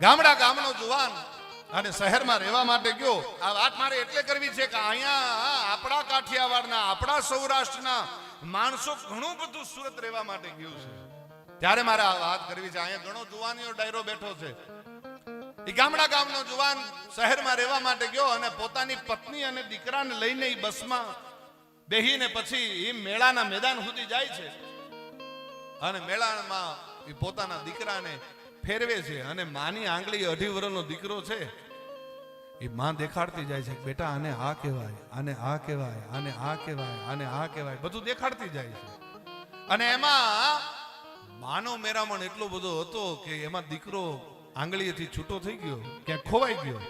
ગામડા ગામનો જુવાન અને શહેરમાં રહેવા માટે ગયો. આ વાત મારે એટલે કરવી છે કે અહીંયા આપણા કાઠિયાવાડના, આપણા સૌરાષ્ટ્રના માણસો ઘણું બધું સુરત રહેવા માટે ગયું છે. ત્યારે મારે આ વાત કરવી છે. અહીંયા ઘણો જુવાનીઓ ડાયરો બેઠો છે. એ ગામડા ગામનો જુવાન શહેરમાં રહેવા માટે ગયો અને પોતાની પત્ની અને દીકરાને લઈને એ બસમાં બેહીને પછી એ મેળાના મેદાન સુધી જાય છે. અને મેળામાં એ પોતાના દીકરાને ફેરવે છે અને માની આંગળી અઢી વર્ષનો દીકરો છે, એ માં દેખાડતી જાય છે બેટા આને આ કહેવાય, આને આ કહેવાય, આને આ કહેવાય, આને આ કહેવાય, બધું દેખાડતી જાય છે. અને એમાં માનો મેરામણ એટલો બધો હતો કે એમાં દીકરો આંગળીએથી છૂટો થઈ ગયો ક્યાંક ખોવાઈ ગયો.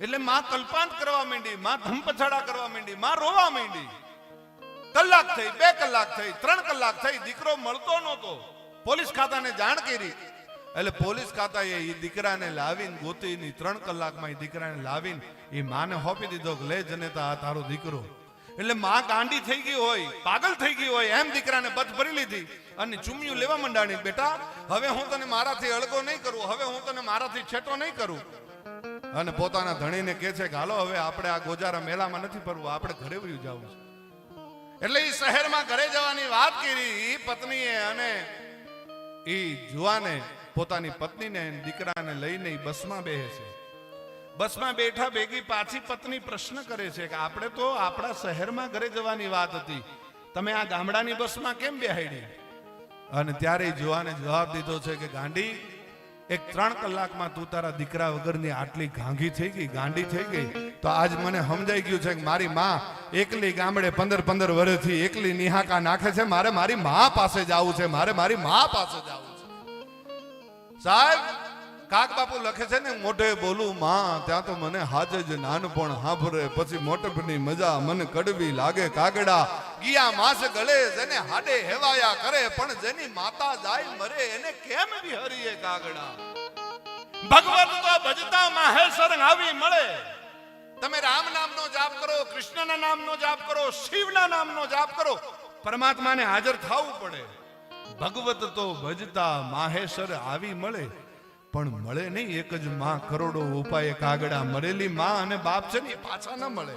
એટલે માં કલ્પાંત કરવા માંડી, માં ધમપછાડા કરવા માંડી, માં રોવા માંડી. કલાક થઈ, બે કલાક થઈ, ત્રણ કલાક થઈ, દીકરો મળતો નહોતો. પોલીસ ખાતાને જાણ કરી. એટલે પોલીસ ખાતાએ એ દીકરાને લાવીને ગોતીની ત્રણ કલાકમાં એ દીકરાને લાવીને એ માને હોપી દીધો કે લે જનેતા, આ તારો દીકરો. એટલે માં ગાંડી થઈ ગઈ હોય, પાગલ થઈ ગઈ હોય, એમ દીકરાને બધ ભરી લીધી. અને ચુમ્યું લેવા મંડાણી, બેટા, હવે હું તને મારાથી અળગો નહીં કરું, હવે હું તને મારાથી છેટો નહીં કરું. અને પોતાના ધણીને કહે છે કે, હાલો, હવે આપણે આ ગોજારા મેળામાં નથી ફરવું, આપણે ઘરે વયું જવું એટલે એ શહેરમાં ઘરે જવાની વાત કરી, ઈ પત્નીએ અને એ જુવાને પોતાની પત્નીને દીકરાને લઈને બસમાં બેસે છે. બસમાં બેઠા ભેગી પાછી પત્ની પ્રશ્ન કરે છે કે આપણે તો આપણા શહેરમાં ઘરે જવાની વાત હતી. તમે આ ગામડાની બસમાં કેમ બેહાડી અને ત્યારે જુવાને જવાબ દીધો છે કે ગાંડી, એક ત્રણ કલાકમાં તું તારા દીકરા વગરની આટલી ગાંધી થઈ ગઈ, ગાંડી થઈ ગઈ. તો આજ મને સમજાઈ ગયું છે કે મારી માં એકલી ગામડે પંદર પંદર વર્ષથી એકલી નિહાકા નાખે છે. મારે મારી મા પાસે જવું છે. મારે મારી મા પાસે જવું છે. સાહેબ, કાક બાપુ લખે છે ને, મોઢે બોલું, માં, ત્યાં તો મને હાજે જ નાનપણ હાંભરે પછી મોટપની મજા મને કડવી લાગે. કાગડા ગિયા માસ ગળે, જેને હાડે હેવાયા કરે. પણ જેની માતા જાય મરે, એને કેમ વિહરીએ કાગડા? ભગવત તો ભજતા માહેશ્વર આવી મળે. તમે રામ નામનો જાપ કરો, કૃષ્ણના નામનો જાપ કરો, શિવના નામનો જાપ કરો, પરમાત્માને હાજર થવું પડે. ભગવત તો ભજતા માહેશ્વર આવી મળે, પણ મળે નહીં એક જ માં. કરોડો ઉપાય કાગડા મળેલી માં અને બાપ છે ને પાછા ન મળે.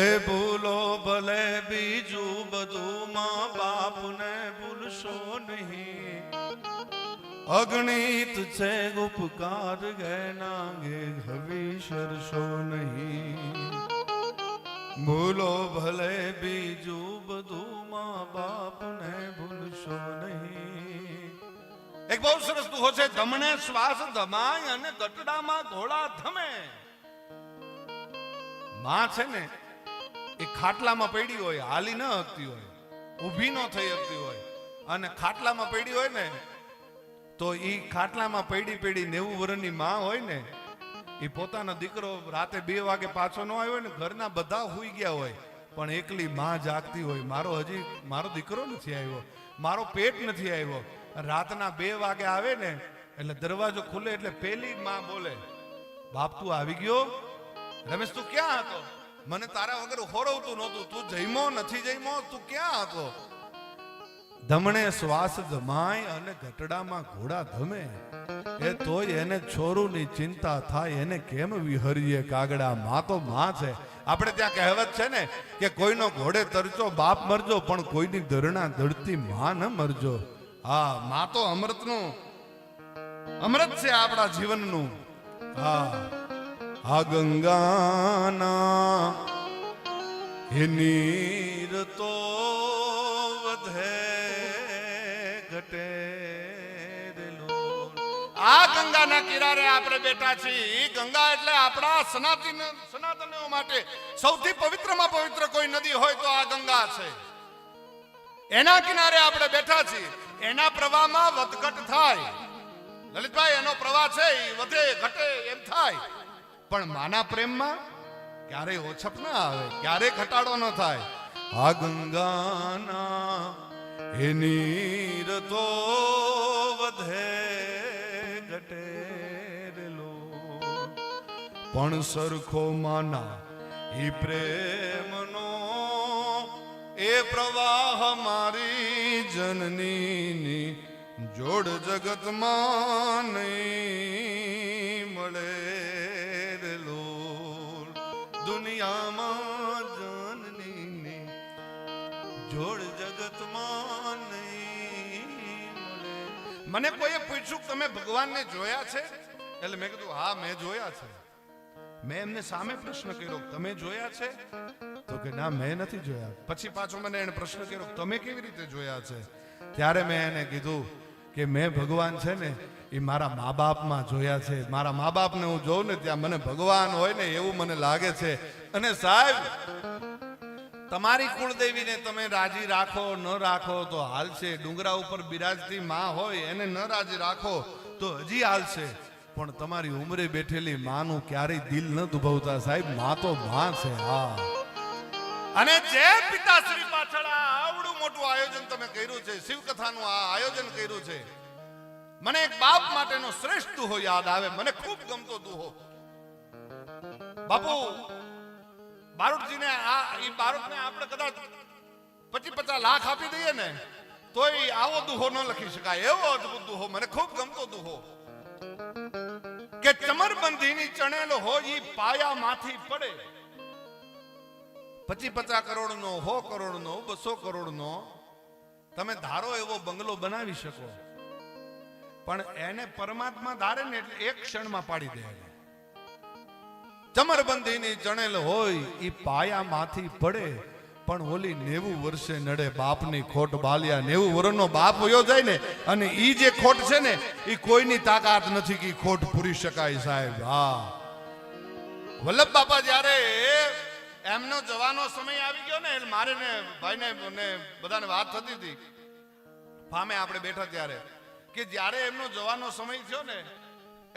એ ભૂલો ભલે બીજું બધું માં બાપને ભૂલશો નહીં. અગણિત છે ઉપકાર ગેનાગે હવીશરશો નહીં? ભૂલો ભલે બીજું બધું માં બાપને ભૂલશો નહીં. એક બહુ સરસ દુહો છે ધમણે શ્વાસ ધમાય અને ગટડામાં ઘોડા ધમે. માં છે ને, એ ખાટલામાં પડી હોય, હાલી ન હકતી હોય, ઊભી ન થઈ શકતી હોય. અને ખાટલામાં પડી હોય ને તો એ ખાટલામાં પડી પડી નેવું વર્ષની માં હોય ને એ પોતાનો દીકરો રાતે બે વાગે પાછો ન આવ્યો ને, ઘરના બધા હોઈ ગયા હોય, પણ એકલી માં જાગતી હોય. મારો હજી, મારો દીકરો નથી આવ્યો, મારો પેટ નથી આવ્યો. રાતના બે વાગે આવે ને, એટલે દરવાજો ખુલે એટલે પેલી માં બોલે, બાપ, તું આવી ગયો? રમેશ, તું ક્યાં હતો? મને તારા વગર હોરવતું નહોતું. તું જઈમો નથી જઈમો તું ક્યાં હતો? ધમણે શ્વાસ જમાય અને ઘટડામાં ઘોડા ધમે. એ તોય એને છોરુની ચિંતા થાય, એને કેમ વિહરીએ? કાગડા માં તો માં છે. આપણે ત્યાં કહેવત છે ને કે કોઈનો ઘોડે તરજો, બાપ મરજો, પણ કોઈની ધરણા ધરતી માં ન મરજો. હા, માં તો અમૃતનું, અમૃત છે આપણા જીવનનું. હા. આ ગંગાના હે નીર તો આ ગંગાના કિનારે આપણે બેઠા છીએ. ગંગા એટલે આપણા સનાતન, સનાતનીઓ માટે સૌથી પવિત્રમાં પવિત્ર કોઈ નદી હોય તો આ ગંગા છે. એના કિનારે આપણે બેઠા છીએ. એના પ્રવાહમાં વધઘટ થાય. લલિતભાઈ, એનો પ્રવાહ છે એ વધે, ઘટે, એમ થાય. પણ માના પ્રેમમાં ક્યારેય ઓછપ ના આવે, ક્યારેય ઘટાડો ન થાય. આ ગંગાના હે નીર વધે. પણ સરખો માના એ પ્રેમનો એ પ્રવાહ મારી જનની જોડ જગતમાં નહીં મળે દુનિયામાં જનની જોડ જગતમાં નહીં મને કોઈએ પૂછ્યું તમે ભગવાનને જોયા છે? એટલે મેં કીધું, હા, મેં જોયા છે. મેં એમને સામે પ્રશ્ન કર્યો, તમે જોયા છે? તો કે, ના, મેં નથી જોયા. પછી પાછો મને એને પ્રશ્ન કર્યો, તમે કેવી રીતે જોયા છે? ત્યારે મેં એને કીધું કે, મેં ભગવાન છે ને, એ મારા મા બાપમાં જોયા છે. મારા મા બાપને હું જોઉં ને, ત્યાં મને ભગવાન હોય ને, એવું મને લાગે છે. અને સાહેબ, તમારી કુળદેવીને તમે રાજી રાખો, ન રાખો, તો હાલશે ડુંગરા ઉપર બિરાજતી માં હોય, એને ન રાજી રાખો, તો હજી હાલશે પણ તમારી ઉંમરે બેઠેલી માનું ક્યારેય દિલ ન દુભવતા સાહેબ, માં તો માં છે, હા. અને જે પિતાશ્રી પાછળ આવડું મોટું આયોજન તમે કર્યું છે, શિવકથાનું આ આયોજન કર્યું છે, મને એક બાપ માટેનો શ્રેષ્ઠ દુહો યાદ આવે, મને ખૂબ ગમતો દુહો. બાપુ બારૂદજીને આ એ બારૂદને આપણે કદાચ પચીસ પચાસ લાખ આપી દઈએ ને, તોય આવો દુહો ન લખી શકાય, એવો અદભુત દુહો, મને ખૂબ ગમતો દુહો. કે ચમરબંધીની ચણેલો હોય ઈ પાયામાંથી પડે. પચી પચાસ કરોડનો, સો કરોડનો, બસો કરોડનો તમે ધારો એવો બંગલો બનાવી શકો. પણ એને પરમાત્મા ધારે ને એટલે એક ક્ષણમાં પાડી દે ચમરબંધીની ચણેલ હોય એ પાયામાંથી પડે. પણ ઓલી નેવું વર્ષે નડે બાપની ખોટ બાલિયા. નેવું વર્ષનો બાપ વયો જાય ને, અને ઈ જે ખોટ છે ને, ઈ કોઈની તાકાત નથી કે ખોટ પૂરી શકાય સાહેબ. હા. વલ્લભ બાપા જ્યારે એમનો જવાનો સમય આવી ગયો ને મારે ને ભાઈને ને બધાને વાત થતી હતી. ફામે આપણે બેઠા ત્યારે, કે જ્યારે એમનો જવાનો સમય થયો ને,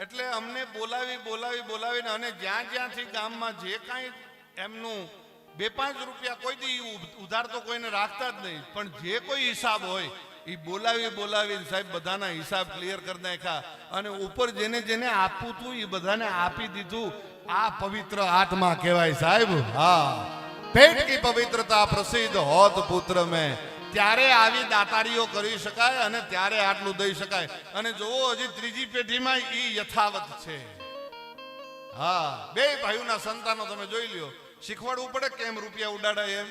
એટલે અમને બોલાવી બોલાવી, બોલાવીને અને જ્યાં જ્યાંથી ગામમાં જે કાંઈ એમનું બે પાંચ રૂપિયા કોઈ દી ઉધાર તો કોઈને રાખતા જ નહીં. પણ જે કોઈ હિસાબ હોય એ બોલાવી બોલાવી સાહેબ બધાના હિસાબ ક્લિયર કરી નાખ્યા અને ઉપર જેને જેને આપવું હતું એ બધાને આપી દીધું. આ પવિત્ર આત્મા કહેવાય સાહેબ. હા. પેટ કી પવિત્રતા પ્રસિદ્ધ હોત પુત્ર મેં. ત્યારે આવી દાતારીઓ કરી શકાય અને ત્યારે આટલું દઈ શકાય. અને જોવો હજી ત્રીજી પેઢીમાં એ યથાવત છે. હા. બે ભાઈઓના સંતાનો તમે જોઈ લ્યો. શીખવાડવું પડે કેમ રૂપિયા ઉડાડાય એમ?